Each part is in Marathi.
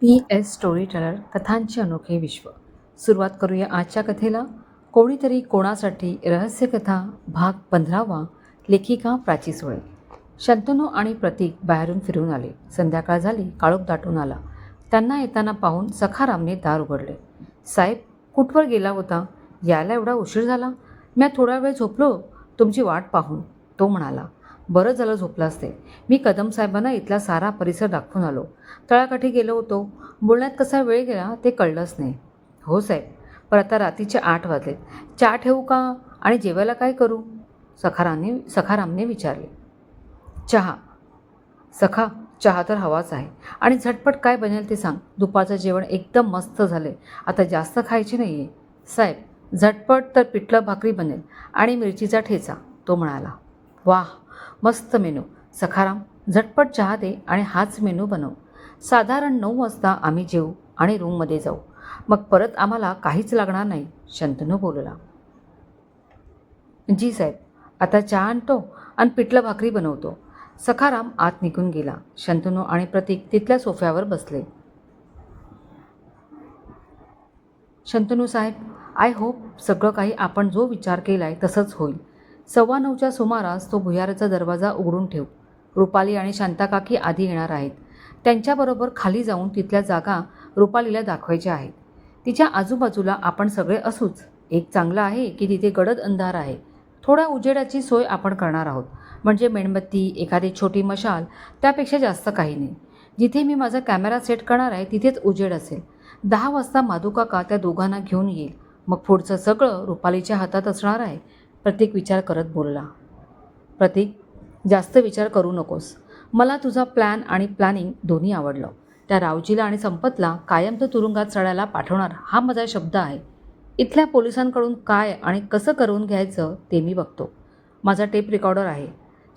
पी एस स्टोरी टेलर कथांचे अनोखे विश्व. सुरुवात करूया आजच्या कथेला. कोणीतरी कोणासाठी रहस्यकथा भाग पंधरावा लेखिका प्राची सुळे. शंतनू आणि प्रतीक बाहेरून फिरून आले. संध्याकाळ झाली काळोख दाटून आला. त्यांना येताना पाहून सखारामने दार उघडले. साहेब कुठवर गेला होता? यायला एवढा उशीर झाला? मी थोडा वेळ झोपलो. तुमची वाट पाहून. तो म्हणाला बरं झालं झोपलं असते. मी कदम साहेबांना इथला सारा परिसर दाखवून आलो. तळाकाठी गेलो होतो. बोलण्यात कसा वेळ गेला ते कळलंच नाही. हो साहेब पण आता रात्रीचे आठ वाजले. चहा ठेवू का आणि जेवायला काय करू? सखारामने सखारामने विचारले. चहा. सखा चहा तर हवाच आहे. आणि झटपट काय बनेल ते सांग. दुपारचं जेवण एकदम मस्त झाले आता जास्त खायची नाही आहे साहेब झटपट तर पिठलं भाकरी बनेल आणि मिरचीचा ठेचा तो म्हणाला. वाह! मस्त मेनू. सखाराम झटपट चहा दे आणि हाच मेनू बनव. साधारण नऊ वाजता आम्ही जेऊ आणि रूममध्ये जाऊ. मग परत आम्हाला काहीच लागणार नाही शंतनू बोलला. जी साहेब आता चहा आणतो आणि पिठलं भाकरी बनवतो. सखाराम आत निघून गेला. शंतनू आणि प्रतीक तिथल्या सोफ्यावर बसले. शंतनू साहेब आय होप सगळं काही आपण जो विचार केला आहे तसंच होईल. सव्वा नऊच्या सुमारास तो भुयाराचा दरवाजा उघडून ठेव. रुपाली आणि शांताकाकी आधी येणार आहेत. त्यांच्याबरोबर खाली जाऊन तिथल्या जागा रुपालीला दाखवायच्या आहेत. तिच्या आजूबाजूला आपण सगळे असूच एक चांगलं आहे की तिथे गडद अंधार आहे. थोड्या उजेडाची सोय आपण करणार आहोत. म्हणजे मेणबत्ती एखादी छोटी मशाल त्यापेक्षा जास्त काही नाही. जिथे मी माझा कॅमेरा सेट करणार आहे तिथेच उजेड असेल. दहा वाजता माधुकाका त्या दोघांना घेऊन येईल. मग पुढचं सगळं रुपालीच्या हातात असणार आहे. प्रतीक विचार करत बोलला. प्रतीक जास्त विचार करू नकोस. मला तुझा प्लॅन आणि प्लॅनिंग दोन्ही आवडलं. त्या रावजीला आणि संपतला कायम तो तुरुंगात चढायला पाठवणार हा माझा शब्द आहे. इथल्या पोलिसांकडून काय आणि कसं करून घ्यायचं ते मी बघतो. माझा टेप रेकॉर्डर आहे.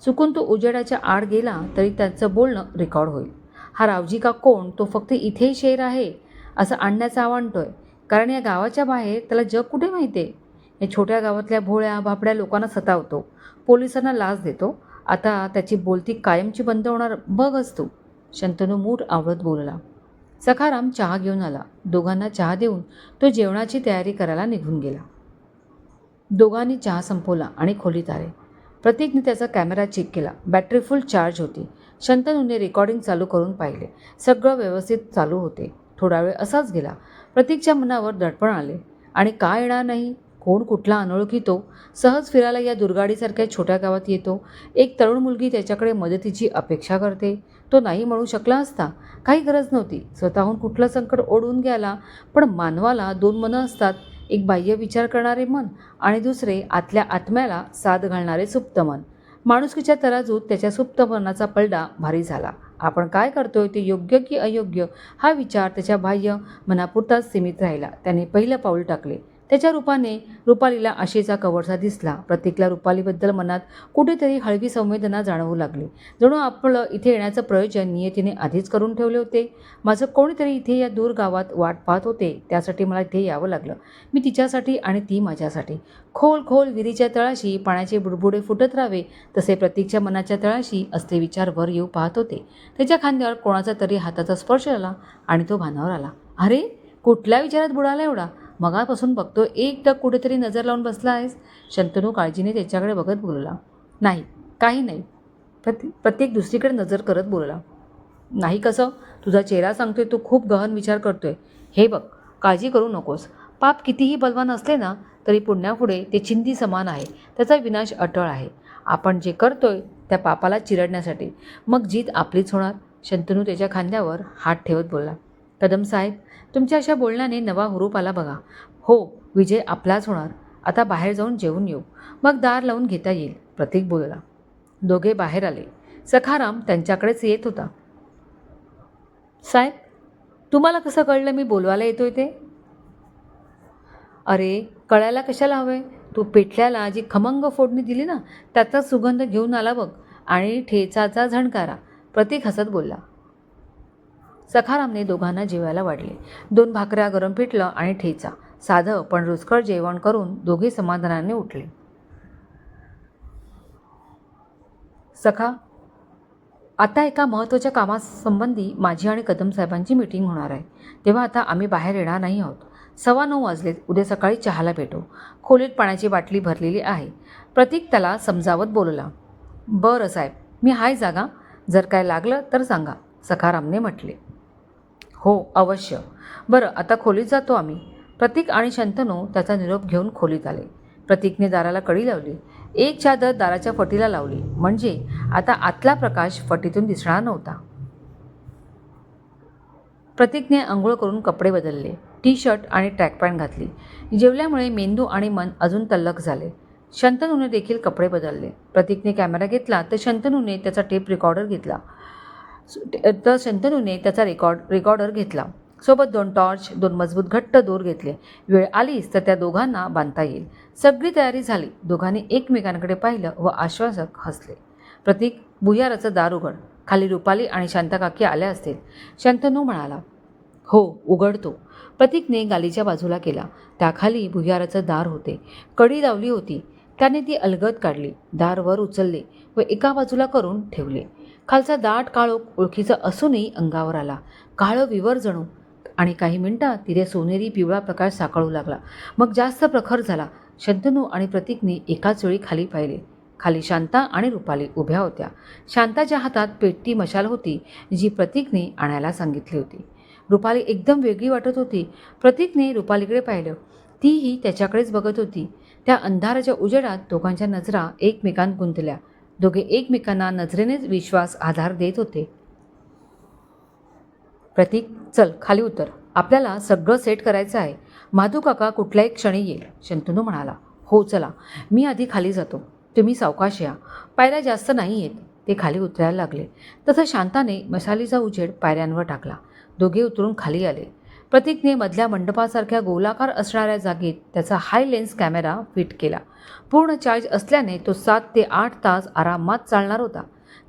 चुकून तो उजेडाच्या आड गेला तरी त्याचं बोलणं रेकॉर्ड होईल. हा रावजी का कोण? तो फक्त इथेही शेर आहे असं आणण्याचं आहे कारण या गावाच्या बाहेर त्याला जग कुठे माहिती आहे या छोट्या गावातल्या भोळ्या भापड्या लोकांना सतावतो. पोलिसांना लाच देतो. आता त्याची बोलती कायमची बंद होणार बघच तू. शंतनू मूठ आवडत बोलला. सखाराम चहा घेऊन आला. दोघांना चहा देऊन तो जेवणाची तयारी करायला निघून गेला. दोघांनी चहा संपवला आणि खोलीत आले. प्रतीकने त्याचा कॅमेरा चेक केला. बॅटरी फुल चार्ज होती. शंतनूने रेकॉर्डिंग चालू करून पाहिले. सगळं व्यवस्थित चालू होते. थोडा वेळ असाच गेला. प्रतीकच्या मनावर दडपण आले. आणि का येणार नाही? कोण कुठला अनोळखी तो? सहज फिरायला या दुर्गाडीसारख्या छोट्या गावात येतो. एक तरुण मुलगी त्याच्याकडे मदतीची अपेक्षा करते. तो नाही म्हणू शकला असता. काही गरज नव्हती. स्वतःहून कुठलं संकट ओढून घ्याला पण मानवाला दोन मनं असतात. एक बाह्य विचार करणारे मन आणि दुसरे आतल्या आत्म्याला साथ घालणारे सुप्त मन. माणुसकीच्या तराजूत त्याच्या सुप्त मनाचा पलडा भारी झाला. आपण काय करतोय ते योग्य की अयोग्य हा विचार त्याच्या बाह्य मनापुरताच सीमित राहिला. त्याने पहिलं पाऊल टाकले. त्याच्या रूपाने रुपालीला आशेचा कवरसा दिसला. प्रतीकला रुपालीबद्दल मनात कुठेतरी हळवी संवेदना जाणवू लागली. जणू आपलं इथे येण्याचं प्रयोजन नियतीने आधीच करून ठेवले होते. माझं कोणीतरी इथे या दूर गावात वाट पाहत होते. त्यासाठी मला इथे यावं लागलं. मी तिच्यासाठी आणि ती माझ्यासाठी. खोल खोल विहिरीच्या तळाशी पाण्याचे बुडबुडे फुटत राहावे तसे प्रतीकच्या मनाच्या तळाशी असले विचार वर येऊ पाहत होते. त्याच्या खांद्यावर कोणाचा तरी हाताचा स्पर्श आला आणि तो भानावर आला. अरे कुठल्या विचारात बुडाला एवढा? मगापासून बघतो एकदा कुठेतरी नजर लावून बसला आहेस? शंतनू काळजीने त्याच्याकडे बघत बोलला. नाही काही नाही. प्रति प्रत्येक दुसरीकडे नजर करत बोलला. नाही कसं? तुझा चेहरा सांगतोय तू खूप गहन विचार करतोय. हे बघ काळजी करू नकोस. पाप कितीही बलवान असले ना तरी पुण्यापुढे ते चिंधी समान आहे. त्याचा विनाश अटळ आहे. आपण जे करतोय त्या पापाला चिरडण्यासाठी. मग जीत आपलीच होणार? शंतनू त्याच्या खांद्यावर हात ठेवत बोलला. कदम साहेब तुमच्या अशा बोलण्याने नवा हुरूप आला बघा. हो विजय आपलाच होणार. आता बाहेर जाऊन जेवून येऊ. मग दार लावून घेता येईल. प्रतीक बोलला. दोघे बाहेर आले. सखाराम त्यांच्याकडेच येत होता. साहेब तुम्हाला कसं कळलं मी बोलवायला येतोय ते? अरे कळायला कशाला हवंय? तू पेटल्याला जी खमंग फोडणी दिली ना त्याचा सुगंध घेऊन आला बघ. आणि ठेचाचा झणकारा. प्रतीक हसत बोलला. सखारामने दोघांना जेवायला वाढले. दोन भाकऱ्या गरम पिठलं आणि ठेचा. साधं पण रुचकर जेवण करून दोघे समाधानाने उठले. सखा आता एका महत्त्वाच्या कामासंबंधी माझी आणि कदम साहेबांची मीटिंग होणार आहे. तेव्हा आता आम्ही बाहेर येणार नाही आहोत. सव्वा नऊ वाजलेत उद्या सकाळी चहाला भेटू. खोलीत पाण्याची बाटली भरलेली आहे. प्रतीक त्याला समजावत बोलला बरं साहेब मी हाय जागा. जर काय लागलं तर सांगा सखारामने म्हटले. हो अवश्य. बरं आता खोलीत जातो आम्ही. प्रतीक आणि शंतनू त्याचा निरोप घेऊन खोलीत आले. प्रतीकने दाराला कडी लावली. एक चादर दाराच्या फटीला लावली. म्हणजे आता आतला प्रकाश फटीतून दिसणार नव्हता. प्रतीकने आंघोळ करून कपडे बदलले. टी शर्ट आणि ट्रॅक पॅन्ट घातली. जेवल्यामुळे मेंदू आणि मन अजून तल्लक झाले. शंतनूने देखील कपडे बदलले. प्रतीकने कॅमेरा घेतला तर शंतनूने त्याचा टेप रेकॉर्डर घेतला. तर शंतनूने त्याचा रेकॉर्ड रेकॉर्डर घेतला. सोबत दोन टॉर्च दोन मजबूत घट्ट दोर घेतले. वेळ आलीच तर त्या दोघांना बांधता येईल. सगळी तयारी झाली. दोघांनी एकमेकांकडे पाहिलं व आश्वासक हसले. प्रतीक भुयाराचं दार उघड. खाली रुपाली आणि शांताकाकी आल्या असतील. शंतनू म्हणाला हो उघडतो. प्रतीकने गालीच्या बाजूला केला. त्याखाली भुयाराचं दार होते. कडी लावली होती. त्याने ती अलगद काढली. दार वर उचलले व एका बाजूला करून ठेवले. खालचा दाट काळोख ओळखीचा असूनही अंगावर आला. काळं विवर जणू. आणि काही मिनिटात तिथे सोनेरी पिवळा प्रकाश साकळू लागला. मग जास्त प्रखर झाला. शंतनू आणि प्रतीकने एकाच वेळी खाली पाहिले. खाली शांता आणि रुपाली उभ्या होत्या. शांताच्या हातात पेटती मशाल होती जी प्रतीकने आणायला सांगितली होती. रुपाली एकदम वेगळी वाटत होती. प्रतीकने रुपालीकडे पाहिलं. तीही त्याच्याकडेच बघत होती. त्या अंधाराच्या उजेडात दोघांच्या नजरा एकमेकांत गुंतल्या. दोघे एकमेकांना नजरेनेच विश्वास आधार देत होते. प्रतीक चल खाली उतर. आपल्याला सगळं सेट करायचं आहे. माधू काका कुठल्याही क्षणी येईल. शंतनू म्हणाला हो चला. मी आधी खाली जातो. तुम्ही सावकाश या. पायऱ्या जास्त नाही आहेत ते खाली उतरायला लागले. तसं शांताने मशालीचा उजेड पायऱ्यांवर टाकला. दोघे उतरून खाली आले. प्रतीकने मधल्या मंडपासारख्या गोलाकार असणाऱ्या जागेत त्याचा हाय लेन्स कॅमेरा फिट केला. पूर्ण चार्ज असल्याने तो सात ते आठ तास आरामात चालणार होता.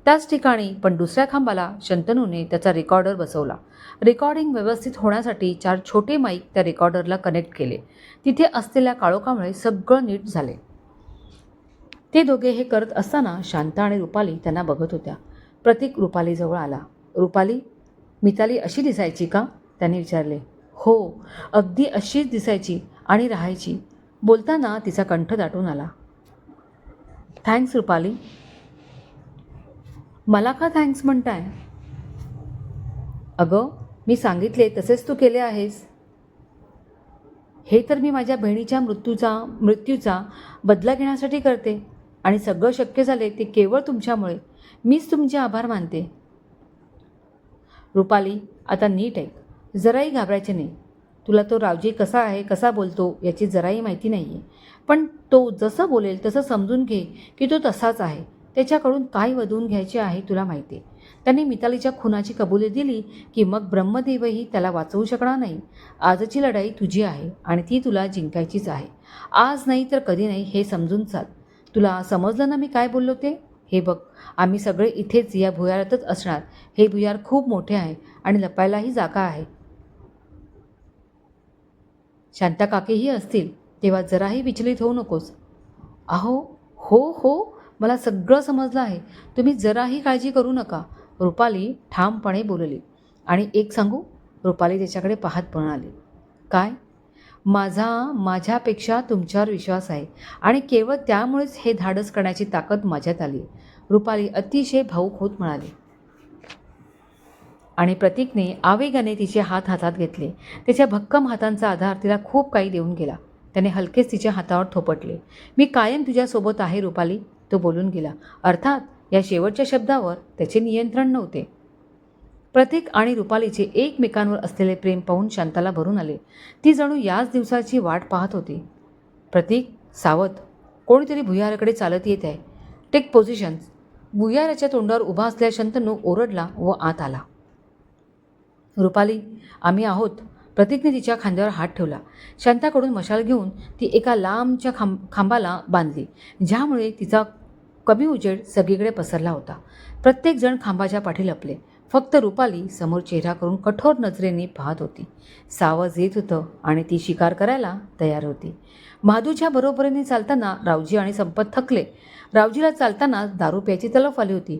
त्याच ठिकाणी पण दुसऱ्या खांबाला शंतनूने त्याचा रेकॉर्डर बसवला. रेकॉर्डिंग व्यवस्थित होण्यासाठी चार छोटे माईक त्या रेकॉर्डरला कनेक्ट केले. तिथे असलेल्या काळोखामुळे सगळं नीट झाले. ते दोघे हे करत असताना शांता आणि रुपाली त्यांना बघत होत्या. प्रतीक रुपालीजवळ आला. रुपाली मिताली अशी दिसायची का? त्याने विचारले. हो अगदी अशीच दिसायची आणि राहायची. बोलताना तिचा कंठ दाटून आला. थँक्स रुपाली. मला का थँक्स म्हणताय? अगं मी सांगितले तसेच तू केले आहेस. हे तर मी माझ्या बहिणीच्या मृत्यूचा मृत्यूचा बदला घेण्यासाठी करते आणि सगळं शक्य झाले ते केवळ तुमच्यामुळे. मीच तुमचे आभार मानते. रुपाली आता नीट ऐक. जराही घाबरायचे नाही. तुला तो रावजी कसा आहे कसा बोलतो याची जराही माहिती नाही आहे पण तो जसं बोलेल तसं समजून घे की तो तसाच आहे. त्याच्याकडून काय वधवून घ्यायचे आहे तुला माहिती आहे. त्याने मितालीच्या खुनाची कबुली दिली की मग ब्रह्मदेवही त्याला वाचवू शकणार नाही. आजची लढाई तुझी आहे आणि ती तुला जिंकायचीच आहे. आज नाही तर कधी नाही हे समजून चाल. तुला समजलं ना मी काय बोललो ते? हे बघ आम्ही सगळे इथेच या भुयारातच असणार. हे भुयार खूप मोठे आहे आणि लपायलाही जागा आहे. शांता काकीही असतील तेव्हा जराही विचलित होऊ नकोस. अहो हो हो मला सगळं समजलं आहे. तुम्ही जराही काळजी करू नका. रुपाली ठामपणे बोलली. आणि एक सांगू? रुपाली त्याच्याकडे पाहत म्हणाली काय? माझा माझ्यापेक्षा तुमच्यावर विश्वास आहे. आणि केवळ त्यामुळेच हे धाडस करण्याची ताकद माझ्यात आली. रुपाली अतिशय भाऊक होत म्हणाली. आणि प्रतीकने आवेगाने तिचे हात हातात घेतले. त्याच्या भक्कम हातांचा आधार तिला खूप काही देऊन गेला. त्याने हलकेच तिच्या हातावर थोपटले. मी कायम तुझ्यासोबत आहे रुपाली तो बोलून गेला. अर्थात या शेवटच्या शब्दावर त्याचे नियंत्रण नव्हते. प्रतीक आणि रुपालीचे एकमेकांवर असलेले प्रेम पाहून शांताला भरून आले. ती जणू याच दिवसाची वाट पाहत होती. प्रतीक सावध. कोणीतरी भुयाराकडे चालत येत आहे. Take positions. भुयाराच्या तोंडावर उभा असलेला शंतनू ओरडला व आत आला. रुपाली आम्ही आहोत. प्रतीकने तिच्या खांद्यावर हात ठेवला. शांताकडून मशाल घेऊन ती एका लांबच्या खांब खांबाला बांधली ज्यामुळे तिचा कमी उजेड सगळीकडे पसरला होता. प्रत्येकजण खांबाच्या पाठी लपले. फक्त रुपाली समोर चेहरा करून कठोर नजरेने पाहत होती. सावज येत होतं आणि ती शिकार करायला तयार होती. महादूच्या बरोबरीने चालताना रावजी आणि संपत थकले. रावजीला चालताना दारू प्यायची तलफ आली होती.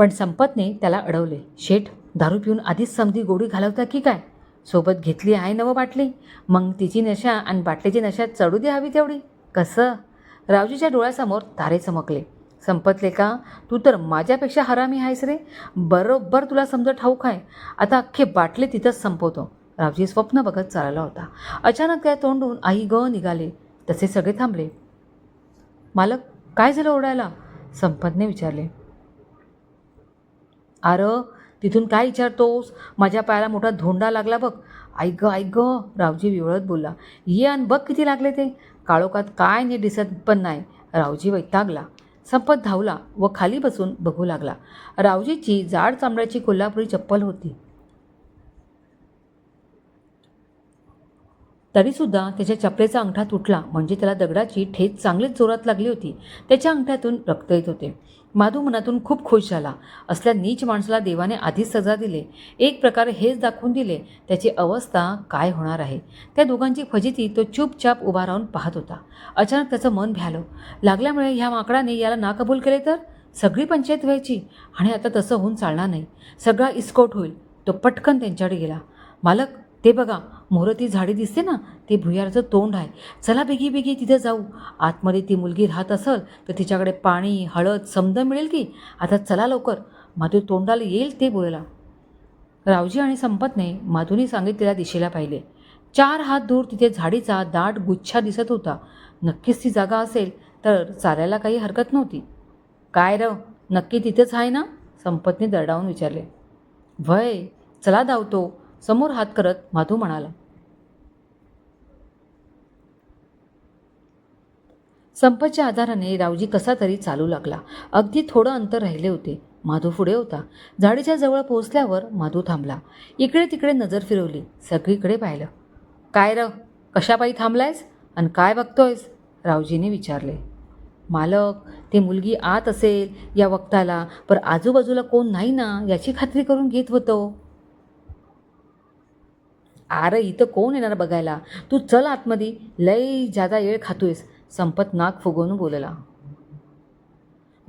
पण संपतने त्याला अडवले. शेठ दारू पिऊन आधीच समधी गोडी घालवता की काय? सोबत घेतली आहे नवं बाटली. मग तिची नशा आणि बाटलीची नशा चढू दे हवी तेवढी. कसं? रावजीच्या डोळ्यासमोर तारे चमकले. संपतले का? तू तर माझ्यापेक्षा हरामी आहेस रे. बरोबर तुला समजा ठाऊक आहे. आता अख्खे बाटले तिथंच संपवतो. रावजी स्वप्न बघत चालला होता. अचानक त्या तोंडून आई ग निघाले. तसे सगळे थांबले. मालक काय झालं ओढायला संपतने विचारले. अरं तिथून काय विचारतोस? माझ्या पायाला मोठा धोंडा लागला बघ. ऐक ऐक गं रावजी विवळत बोलला. ये आणि बघ किती लागले ते. काळोखात काय नीट दिसत पण नाही. रावजी वैतागला. संपत धावला व खाली बसून बघू लागला. रावजीची जाड चामड्याची कोल्हापुरी चप्पल होती. तरीसुद्धा त्याच्या चपलेचा अंगठा तुटला. म्हणजे त्याला दगडाची ठेच चांगलीच जोरात लागली होती. त्याच्या अंगठ्यातून रक्त येत होते. माधू मनातून खूप खुश झाला. असल्या नीच माणसाला देवाने आधीच सजा दिले. एक प्रकारे हेच दाखवून दिले त्याची अवस्था काय होणार आहे? त्या दोघांची फजिती तो चुपचाप उभा राहून पाहत होता. अचानक त्याचं मन भ्यालं. लागल्यामुळे ह्या माकडाने याला नाकबूल केले तर? सगळी पंचायत व्हायची. आणि आता तसं होऊन चालणार नाही. सगळा इस्कोट होईल. तो पटकन त्यांच्याकडे गेला. मालक ते बघा. मोहरं ती झाडी दिसते ना ते भुयाराचं तोंड आहे. चला बेगी बेगी तिथं जाऊ. आतमध्ये ती मुलगी राहत असेल तर तिच्याकडे पाणी हळद समद मिळेल की? आता चला लवकर. माधू तोंडाला येईल ते बोलायला. रावजी आणि संपतने माधूने सांगितलेल्या दिशेला पाहिले. चार हात दूर तिथे झाडीचा दाट गुच्छा दिसत होता. नक्कीच ती जागा असेल तर चालायला काही हरकत नव्हती. काय र नक्की तिथेच आहे ना? संपतने दरडावून विचारले. भय चला धावतो. समोर हात करत माधू म्हणाला. संपतच्या आधाराने रावजी कसा तरी चालू लागला. अगदी थोडं अंतर राहिले होते. माधू पुढे होता. झाडीच्या जवळ पोहोचल्यावर माधू थांबला. इकडे तिकडे नजर फिरवली. सगळीकडे पाहिलं. काय र? कशापायी थांबलायस? आणि काय बघतोयस? रावजीने विचारले. मालक ते मुलगी आत असेल या वक्ताला पर आजूबाजूला कोण नाही ना याची खात्री करून घेत होतो. अरे इथं कोण येणार बघायला? तू चल आतमध्ये. लय जादा येळ खातोयस. संपत नाक फुगवून बोलला.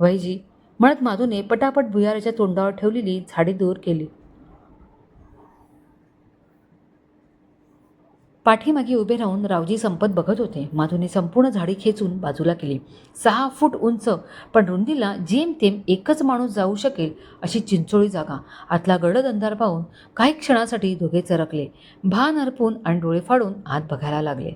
वहीजी म्हणत माधूने पटापट भुयाराच्या तोंडावर ठेवलेली झाडी दूर केली. पाठीमागे उभे राहून रावजी संपत बघत होते. माधूने संपूर्ण झाडी खेचून बाजूला केली. सहा फूट उंच पण रुंदीला जेमतेम एकच माणूस जाऊ शकेल अशी चिंचोळी जागा. आतला गडद अंधार पाहून काही क्षणासाठी दोघे चरकले. भान हरपून आणि डोळे फाडून आत बघायला लागले.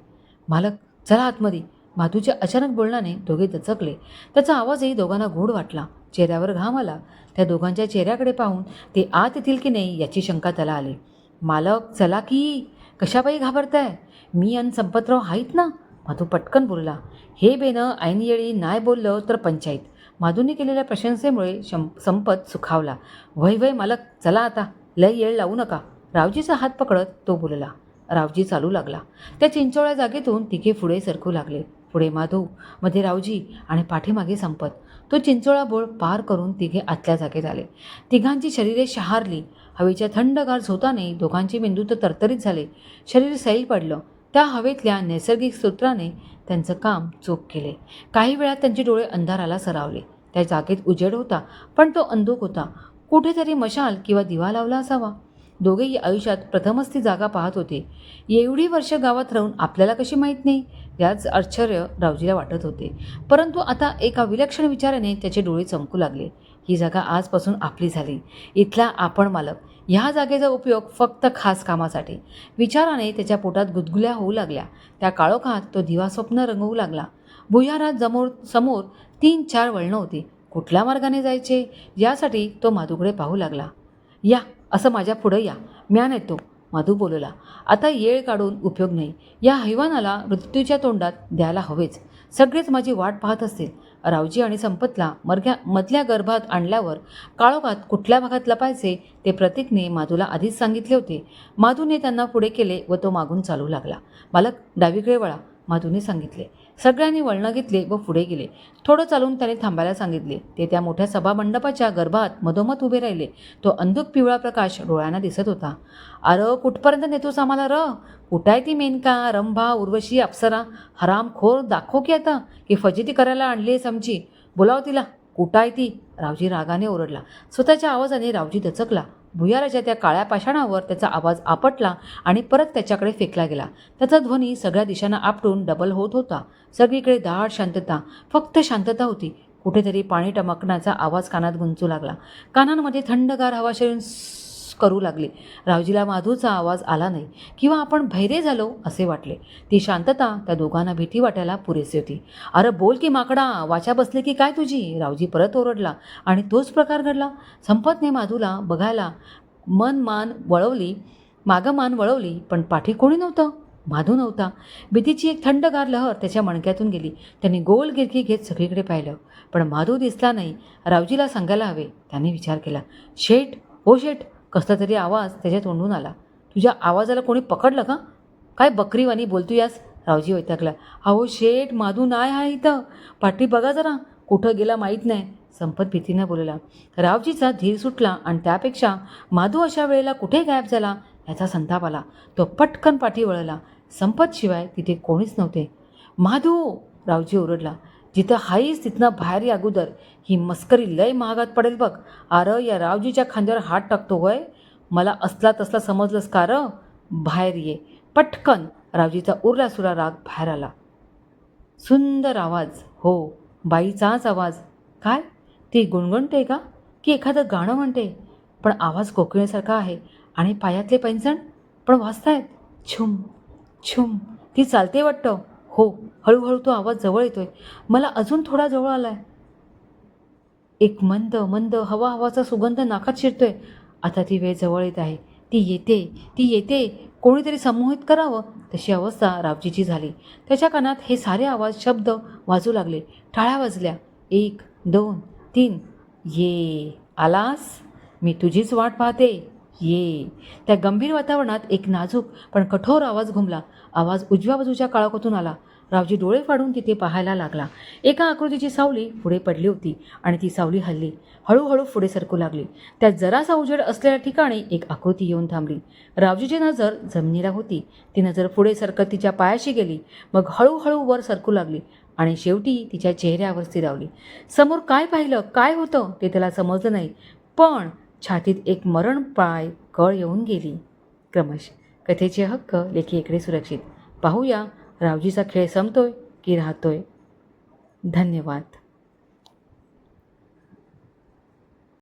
मालक चला आतमध्ये. माधूच्या अचानक बोलण्याने दोघे दचकले. त्याचा आवाजही दोघांना गोड वाटला. चेहऱ्यावर घाम आला. त्या दोघांच्या चेहऱ्याकडे पाहून ते आत येतील की नाही याची शंका त्याला आली. मालक चला की. कशापायी घाबरताय? मी आणि संपतराव आहेत ना? माधू पटकन बोलला. हे बेनं ऐनवेळी नाही बोललं तर पंचायत. माधूने केलेल्या प्रशंसेमुळे शं संपत सुखावला. वय वय मालक चला आता. लय येळ लावू नका. रावजीचा हात पकडत तो बोलला. रावजी चालू लागला. त्या चिंचोळ्या जागेतून तिघे पुढे सरकू लागले. पुढे माधवमध्ये रावजी आणि पाठीमागे संपत. तो चिंचोळा बोळ पार करून तिघे आतल्या जागेत आले. तिघांची शरीरे शहारली. हवेच्या थंडगार झोताने दोघांचे मेंदू तर तरतरीत झाले. शरीर सैल पडलं. त्या हवेतल्या नैसर्गिक सूत्राने त्यांचं काम चोख केले. काही वेळात त्यांचे डोळे अंधाराला सरावले. त्या जागेत उजेड होता पण तो अंधूक होता. कुठेतरी मशाल किंवा दिवा लावला असावा. दोघेही आयुष्यात प्रथमच ती जागा पाहत होते. एवढी वर्ष गावात राहून आपल्याला कशी माहीत नाही? याच आश्चर्य रावजीला वाटत होते. परंतु आता एका विलक्षण विचाराने त्याचे डोळे चमकू लागले. ही जागा आजपासून आपली झाली. इथला आपण मालक. ह्या जागेचा उपयोग फक्त खास कामासाठी. विचाराने त्याच्या पोटात गुदगुल्या होऊ लागल्या. त्या काळोखात तो दिवा स्वप्न रंगवू लागला. भुयारात समोर समोर तीन चार वळणं होती. कुठल्या मार्गाने जायचे? यासाठी तो माधूकडे पाहू लागला. या असं माझ्या पुढं या. म्या नेतो माधू बोलला आता येळ काढून उपयोग नाही. या हैवानाला मृत्यूच्या तोंडात द्यायला हवेच. सगळेच माझी वाट पाहत असतील. रावजी आणि संपतला मरग्या मधल्या गर्भात आणल्यावर काळोखात कुठल्या भागात लपायचे ते प्रतीकने माधूला आधीच सांगितले होते. माधूने त्यांना पुढे केले व तो मागून चालू लागला. मालक डावीकडे वळा माधूने सांगितले. सगळ्यांनी वळणं घेतले व पुढे गेले. थोडं चालून त्याने थांबायला सांगितले. ते त्या मोठ्या सभामंडपाच्या गर्भात मधोमध उभे राहिले. तो अंधुक पिवळा प्रकाश डोळ्यांना दिसत होता. अर कुठपर्यंत नेतोस आम्हाला र? कुठं आहे ती मेनका? रंभा उर्वशी अप्सरा? हरामखोर दाखव की आता. की फजिती करायला आणली आमची. बोलाव तिला. कुठं आहे ती? रावजी रागाने ओरडला. स्वतःच्या आवाजाने रावजी दचकला. भुयाराच्या त्या काळ्या पाषाणावर त्याचा आवाज आपटला आणि परत त्याच्याकडे फेकला गेला. त्याचा ध्वनी सगळ्या दिशांना आपटून डबल होत होता. सगळीकडे दाट शांतता फक्त शांतता होती. कुठेतरी पाणी टमकण्याचा आवाज कानात गुंचू लागला. कानांमध्ये थंडगार हवा शिरून करू लागली. रावजीला माधूचा आवाज आला नाही. किंवा आपण भैरे झालो असे वाटले. ती शांतता त्या दोघांना भीती वाटायला पुरेसी होती. अरे बोल की माकडा वाचा बसले की काय तुझी? रावजी परत ओरडला. आणि तोच प्रकार घडला. संपतने माधूला बघायला. मन मान वळवली. मागं मान वळवली. पण पाठी कोणी नव्हतं? माधू नव्हता. भीतीची एक थंडगार लहर त्याच्या मणक्यातून गेली. त्यांनी गोल गिरकी घेत सगळीकडे पाहिलं. पण माधू दिसला नाही. रावजीला सांगायला हवे. त्याने विचार केला. शेठ ओ शेठ कसला तरी आवाज त्याच्या तोंडून आला. तुझ्या आवाजाला कोणी पकडलं का? काय बकरीवाणी बोलतो यास रावजी वैतागला. अहो शेठ माधू नाही आहे इथं. पाठी बघा जरा. कुठं गेला माहीत नाही. संपत भीतीनं बोलला. रावजीचा धीर सुटला आणि त्यापेक्षा माधू अशा वेळेला कुठे गायब झाला याचा संताप आला. तो पटकन पाठी वळला. संपत शिवाय तिथे कोणीच नव्हते. माधू! रावजी ओरडला. जिथं हाईस तिथनं बाहेर या अगोदर. ही मस्करी लय महागात पडेल बघ. अरे या रावजीच्या खांद्यावर हात टाकतो होय. मला असला तसला समजलंस का र? बाहेर ये. पटकन. रावजीचा उरला सुरा राग बाहेर आला. सुंदर आवाज. हो बाईचाच आवाज. काय? ती गुणगुणते का? की एखादं गाणं म्हणते? पण आवाज कोकिळेसारखा आहे. आणि पायातले पैंजण पण वाजतायत. छुम छुम. ती चालते वाटतं. हो हळूहळू तो आवाज जवळ येतोय. मला अजून थोडा जवळ आलाय. एक मंद मंद हवा हवाचा सुगंध नाकात शिरतोय. आता ती वेळ जवळ येत आहे. ती येते ती येते. कोणीतरी संमोहित करावं? तशी अवस्था रावजीची झाली. त्याच्या कानात हे सारे आवाज शब्द वाजू लागले. टाळ्या वाजल्या. एक दोन तीन. ये आलास? मी तुझीच वाट पाहते. ये. त्या गंभीर वातावरणात एक नाजूक पण कठोर आवाज घुमला. आवाज उजव्या बाजूच्या काळाकोतून आला. रावजी डोळे फाडून तिथे पाहायला लागला. एका आकृतीची सावली पुढे पडली होती आणि ती सावली हल्ली. हळूहळू पुढे सरकू लागली. त्यात जरासा उजेड असलेल्या ठिकाणी एक आकृती येऊन थांबली. रावजीची नजर जमिनीला होती. ती नजर पुढे सरकत तिच्या पायाशी गेली. मग हळूहळू वर सरकू लागली आणि शेवटी तिच्या चेहऱ्यावर स्थिरावली. समोर काय पाहिलं? काय होतं? ते त्याला समजलं नाही. पण छातीत एक मरण पाय कळ येऊन गेली. क्रमश कथेचे हक्क लेखी इकडे सुरक्षित. पाहूया रावजीचा खेळ संपतोय की राहतोय? धन्यवाद.